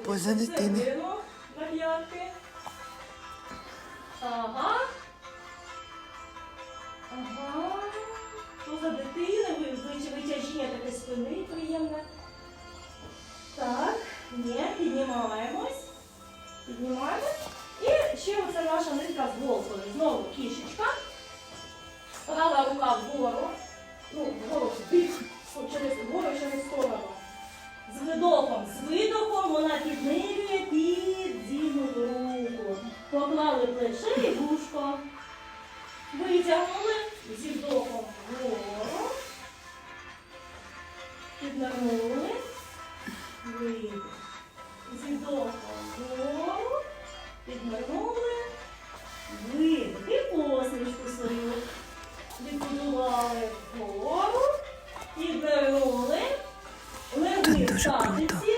Поза дитини. Середину. Ага. Ага. Поза дитини, ви ви- витяжіння таке спини приємне. Так, ні, піднімаємось. Піднімаємось. І ще оце наша нитка з голкою. Знову кішечка. Права рука вгору. Ну, вгору через вгору через сторону. З видохом. З видохом вона піднирює під зігнуту руку. Поклали плече і вушко. Витягнули зі вдохом вгору. Піднирнули. Видих. Зі вдохом вгору. Піднирнули. Видих. І посмішку свою. Відбудували вгору. Піднирнули. Легли в круто. статиці.